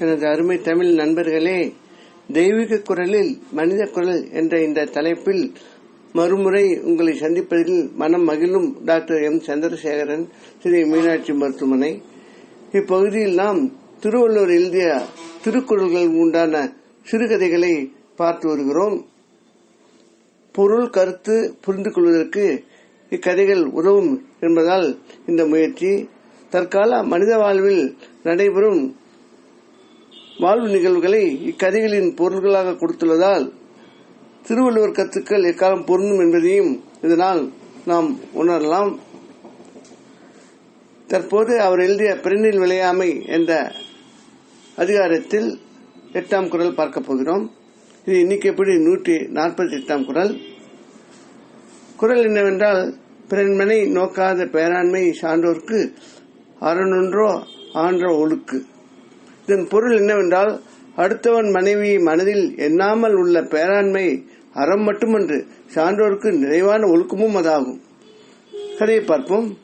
எனது அருமை தமிழ் நண்பர்களே தெய்வீக குரலில் மனித குரல் என்ற இந்த தலைப்பில் மறுமுறை உங்களை சந்திப்பதில் மனம் மகிழும் டாக்டர் எம். சந்திரசேகரன் ஸ்ரீ மீனாட்சி மருத்துவமனை. இப்பகுதியில் நாம் திருவள்ளுவர் எழுதிய திருக்குறள்கள் உண்டான சிறுகதைகளை பார்த்து வருகிறோம். பொருள் கருத்து புரிந்து கொள்வதற்கு இக்கதைகள் உதவும் என்பதால் இந்த முயற்சி. தற்கால மனித வாழ்வில் நடைபெறும் வாழ்வு நிகழ்வுகளை இக்கதைகளின் பொருள்களாக கொடுத்துள்ளதால் திருவள்ளுவர் கருத்துக்கள் எக்காலம் பொருந்தும் என்பதையும் இதனால் நாம் உணரலாம். தற்போது அவர் எழுதிய பெருநில் விளையாமை என்ற அதிகாரத்தில் எட்டாம் குரல் பார்க்க போகிறோம். இது எண்ணிக்கைப்படி நூற்றி நாற்பத்தி எட்டாம் குரல். குரல் என்னவென்றால் பிறன்மனை நோக்காத பேராண்மை சான்றோர்க்கு அரணொன்றோ ஆன்ற ஒழுக்கு. இதன் பொருள் என்னவென்றால் அடுத்தவன் மனைவி மனதில் எண்ணாமல் உள்ள பேராண்மை அறம் மட்டுமன்று சான்றோருக்கு நிறைவான ஒழுக்கமும் அதாகும். கதையை பார்ப்போம்.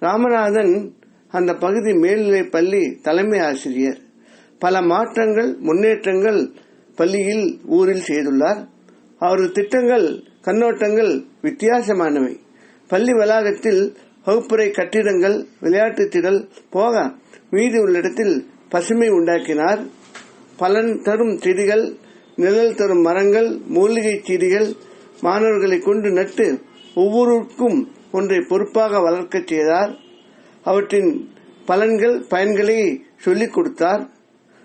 ராமநாதன் அந்த பகுதி மேல்நிலை பள்ளி தலைமை ஆசிரியர். பல மாற்றங்கள் முன்னேற்றங்கள் பள்ளியில் ஊரில் செய்துள்ளார். அவரது திட்டங்கள் கண்ணோட்டங்கள் வித்தியாசமானவை. பள்ளி வளாகத்தில் வகுப்புரை கட்டிடங்கள் விளையாட்டு திடல் போக மீதி உள்ள இடத்தில் பசுமை உண்டாக்கினார். பலன் தரும் செடிகள் நிழல் தரும் மரங்கள் மூலிகை செடிகள் மாணவர்களை கொண்டு நட்டு ஒவ்வொருக்கும் ஒன்றை பொறுப்பாக வளர்க்கச் செய்தார். அவற்றின் பலன்கள் பயன்களை சொல்லிக் கொடுத்தார்.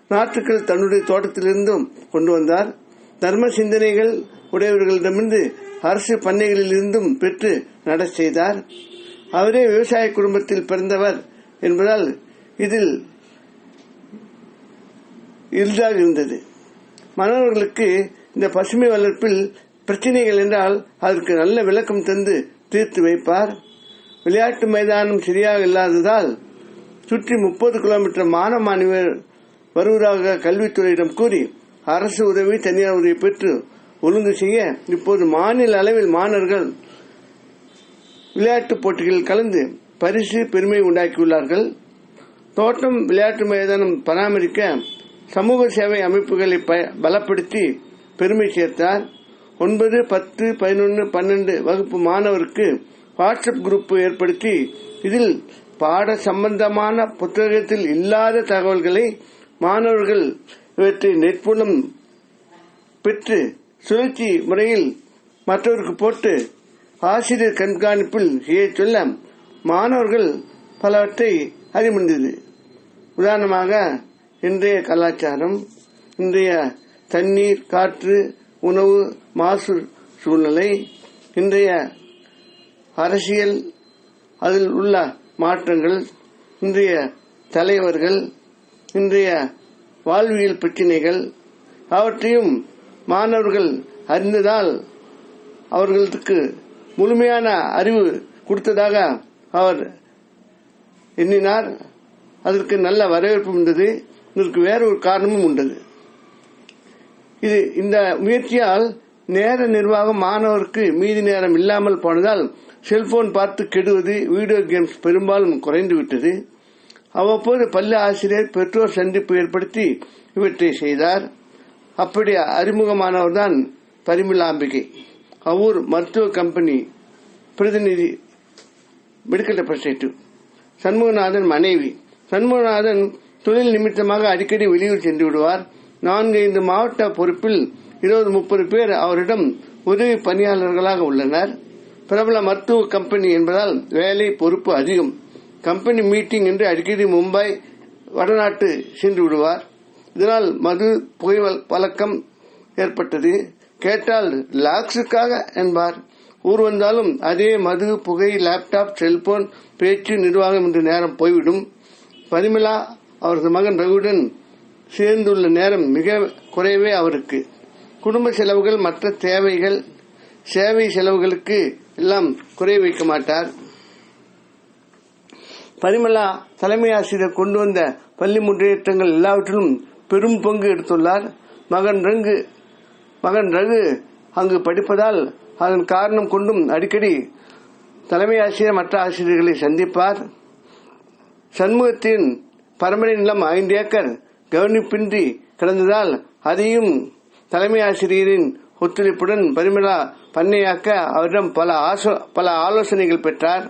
நாற்றுக்கள் தன்னுடைய தோட்டத்திலிருந்தும் கொண்டு வந்தார். தர்ம சிந்தனைகள் உடையவர்களிடமிருந்து அரசு பண்ணைகளிலிருந்தும் பெற்று நட செய்தார். அவரே விவசாய குடும்பத்தில் பிறந்தவர் என்பதால் இதில் எளிதாக இருந்தது. மாணவர்களுக்கு இந்த பசுமை வளர்ப்பில் பிரச்சனைகள் என்றால் அதற்கு நல்ல விளக்கம் தந்து தீர்த்து வைப்பார். விளையாட்டு மைதானம் சரியாக இல்லாததால் சுற்றி முப்பது கிலோமீட்டர் மாணவ மாணவர் வருவதாக கல்வித்துறையிடம் கூறி அரசு உதவி தனியார் உதவி பெற்று ஒழுங்கு செய்ய இப்போது மாநில அளவில் மாணவர்கள் விளையாட்டுப் போட்டிகளில் கலந்து பரிசு பெருமை உண்டாக்கியுள்ளார்கள். தோட்டம் விளையாட்டு மைதானம் பராமரிக்க சமூக சேவை அமைப்புகளை பலப்படுத்தி பெருமை சேர்த்தார். ஒன்பது பத்து பதினொன்று பன்னெண்டு வகுப்பு மாணவருக்கு வாட்ஸ்அப் குரூப் ஏற்படுத்தி இதில் பாட சம்பந்தமான புத்தகத்தில் இல்லாத தகவல்களை மாணவர்கள் இவற்றை நெற்புலம் பெற்று சுழற்சி முறையில் மற்றவருக்கு போட்டு ஆசிரியர் கண்காணிப்பில் செய்ய சொல்ல மாணவர்கள் பலவற்றை அறிமுந்தது உதாரணமாக இன்றைய கலாச்சாரம் இன்றைய தண்ணீர் காற்று உணவு மாசு சூழ்நிலை இன்றைய அரசியல் அதில் உள்ள மாற்றங்கள் இன்றைய தலைவர்கள் இன்றைய வாழ்வியல் பிரச்சினைகள் அவற்றையும் மாணவர்கள் அறிந்ததால் அவர்களுக்கு முழுமையான அறிவு கொடுத்ததாக அவர் எண்ணினார். அதற்கு நல்ல வரவேற்பு இருந்தது. இதற்கு வேறொரு காரணமும் உண்டது. இது இந்த முயற்சியால் நேர நிர்வாகம் மாணவருக்கு மீதி நேரம் இல்லாமல் போனதால் செல்போன் பார்த்து கெடுவது வீடியோ கேம்ஸ் பெரும்பாலும் குறைந்து விட்டது அவ்வப்போது பள்ளி ஆசிரியர் பெற்றோர் சந்திப்பு ஏற்படுத்தி இவற்றை செய்தார். அப்படி அறிமுகமானவர் தான் பரிமளாம்பிகை அவ்வூர் மருத்துவ கம்பெனி பிரதிநிதி மெடிக்கல் ரெப்ரஸன்டேட்டிவ் சண்முகநாதன் மனைவி. சண்முகநாதன் தொழில் நிமித்தமாக அடிக்கடி வெளியூர் சென்று விடுவார். நான்கு ஐந்து மாவட்ட பொறுப்பில் இருபது முப்பது பேர் அவரிடம் உதவி பணியாளர்களாக உள்ளனர். பிரபல மருத்துவ கம்பெனி என்பதால் வேலை பொறுப்பு அதிகம். கம்பெனி மீட்டிங் என்று அடிக்கடி மும்பை வடநாட்டு சென்று விடுவார். இதனால் மது புகை பழக்கம் ஏற்பட்டது. கேட்டால் லாக்ஸுக்காக என்பார். ஊர் வந்தாலும் அதே மது புகை லேப்டாப் செல்போன் பேச்சு நிர்வாகம் என்று நேரம் போய்விடும். பரிமலா அவரது மகன் ரகுடன் சேர்ந்துள்ள நேரம் மிக குறைவே அவருக்கு. குடும்ப செலவுகள் மற்ற தேவைகள் சேவை செலவுகளுக்கு எல்லாம் குறை வைக்க மாட்டார். பரிமலா தலைமை ஆசிரியர் கொண்டு வந்த பள்ளி முன்னேற்றங்கள் எல்லாவற்றிலும் பெரும் பங்கு எடுத்துள்ளார். மகன் ரங்கு மகன் ரகு அங்கு படிப்பதால் அதன் காரணம் கொண்டும் அடிக்கடி தலைமை ஆசிரியர் மற்ற ஆசிரியர்களை சந்திப்பார். சண்முகத்தின் பரம்பரை நிலம் ஐந்து ஏக்கர் கவனிப்பின்றி கிடந்ததால் அதையும் தலைமை ஆசிரியரின் ஒத்துழைப்புடன் பரிமளா பண்ணையாக்க அவரிடம் பல ஆசோ பல ஆலோசனைகள் பெற்றார்.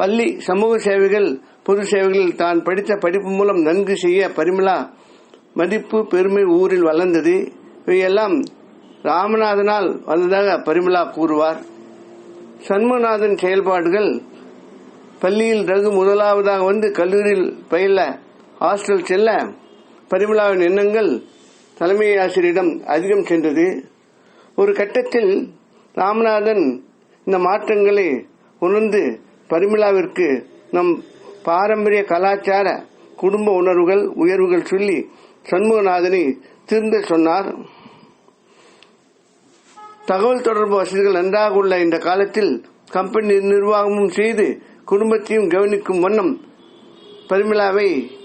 பள்ளி சமூக சேவைகள் பொது சேவைகளில் தான் படித்த படிப்பு மூலம் நன்கு செய்ய பரிமளா மதிப்பு பெருமை ஊரில் வளர்ந்தது. இவையெல்லாம் ராமநாதனால் வந்ததாக பரிமளா கூறுவார். சண்முகநாதன் செயல்பாடுகள் பள்ளியில் ரகு முதலாவதாக வந்து கல்லூரியில் பயில ஹாஸ்டல் செல்ல பரிமளாவின் எண்ணங்கள் தலைமை ஆசிரியரிடம் அதிகம் சென்றது. ஒரு கட்டத்தில் ராமநாதன் இந்த மாற்றங்களை உணர்ந்து பரிமளாவிற்கு நம் பாரம்பரிய கலாச்சார குடும்ப உணர்வுகள் உயர்வுகள் சொல்லி சண்முகநாதனை திருந்த சொன்னார். தகவல் தொடர்பு வசதிகள் நன்றாக உள்ள இந்த காலத்தில் கம்பெனி நிர்வாகமும் செய்து குடும்பத்தையும் கவனிக்கும் வண்ணம் பரிமளாவை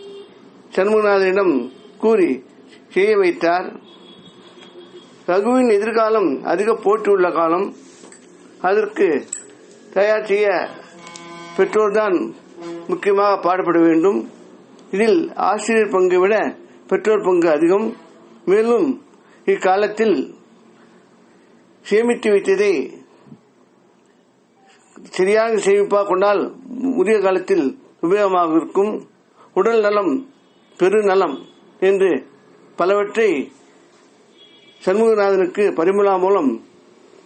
சண்முகநாதனிடம் கூறி செய்ய வைத்தார். ரகுவின் எதிர்காலம் அதிக போட்டி உள்ள காலம். அதற்கு தயார் செய்ய பெற்றோர்தான் முக்கியமாக பாடுபட வேண்டும். இதில் ஆசிரியர் பங்கை விட பெற்றோர் பங்கு அதிகம். மேலும் இக்காலத்தில் சேமித்து வைத்ததை சரியாக சேமிப்பாக கொண்டால் உரிய காலத்தில் உபயோகமாக இருக்கும். உடல் நலம் பெருநலம் என்று பலவற்றை சண்முகநாதனுக்கு பரிமளா மூலம்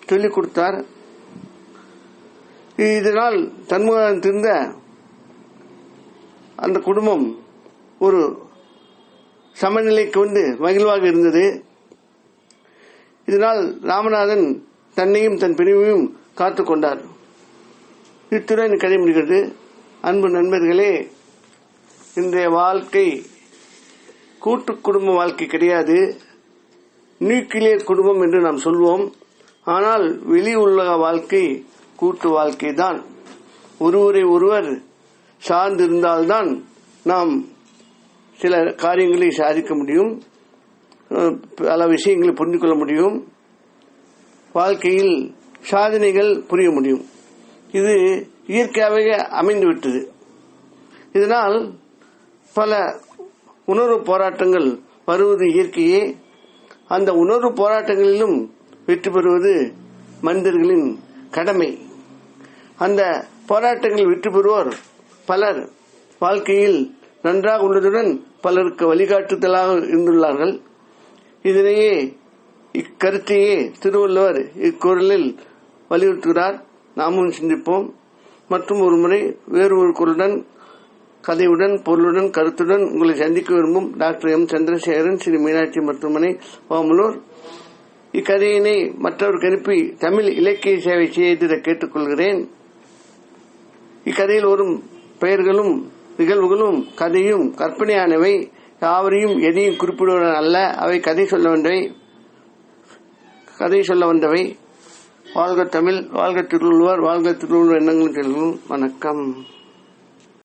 சொல்லிக் கொடுத்தார். இதனால் சண்முகநாதன் திருந்த அந்த குடும்பம் ஒரு சமநிலைக்கு வந்து மகிழ்வாக இருந்தது. இதனால் ராமநாதன் தன்னையும் தன் பிரிவையும் காத்துக் கொண்டார். இத்துடன் கதை முடிகிறது. அன்பு நண்பர்களே இன்றைய வாழ்க்கை கூட்டு குடும்ப வாழ்க்கை கிடையாது. நியூக்ளியர் குடும்பம் என்று நாம் சொல்வோம். ஆனால் வெளி உலக வாழ்க்கை கூட்டு வாழ்க்கை தான். ஒருவரை ஒருவர் சார்ந்திருந்தால்தான் நாம் சில காரியங்களை சாதிக்க முடியும். பல விஷயங்களை புரிந்து கொள்ள முடியும். வாழ்க்கையில் சாதனைகள் புரிய முடியும். இது இயற்கையாகவே அமைந்துவிட்டது. இதனால் பல உணர்வு போராட்டங்கள் வருவது இயற்கையே. அந்த உணர்வு போராட்டங்களிலும் வெற்றி பெறுவது மனிதர்களின் கடமை. அந்த போராட்டங்களில் வெற்றி பெறுவோர் பலர் வாழ்க்கையில் நன்றாக உள்ளதுடன் பலருக்கு வழிகாட்டுதலாக இருந்துள்ளார்கள். இதனையே இக்கருத்தையே திருவள்ளுவர் இக்குரலில் வலியுறுத்துகிறார். நாமும் சிந்திப்போம். மற்றும் ஒரு முறை வேறு ஒரு குரலுடன் கதையுடன் பொருளுடன் கருத்துடன் உங்களை சந்திக்க விரும்பும் டாக்டர் எம். சந்திரசேகரன் ஸ்ரீ மீனாட்சி மருத்துவமனை ஓமலூர் இக்கதையினை மற்றவருக்கு அனுப்பி தமிழ் இலக்கிய சேவை செய்து கேட்டுக்கொள்கிறேன். இக்கதையில் வரும் பெயர்களும் நிகழ்வுகளும் கதையும் கற்பனையானவை யாவரையும் எதையும் குறிப்பிடுவதன் அல்ல. அவை கதை சொல்ல வந்தவை கதை சொல்ல வந்தவை. வாழ்க தமிழ் வாழ்க திருவள்ளுவர் வாழ்க திருவள்ளுவர் எண்ணங்களும் வணக்கம்.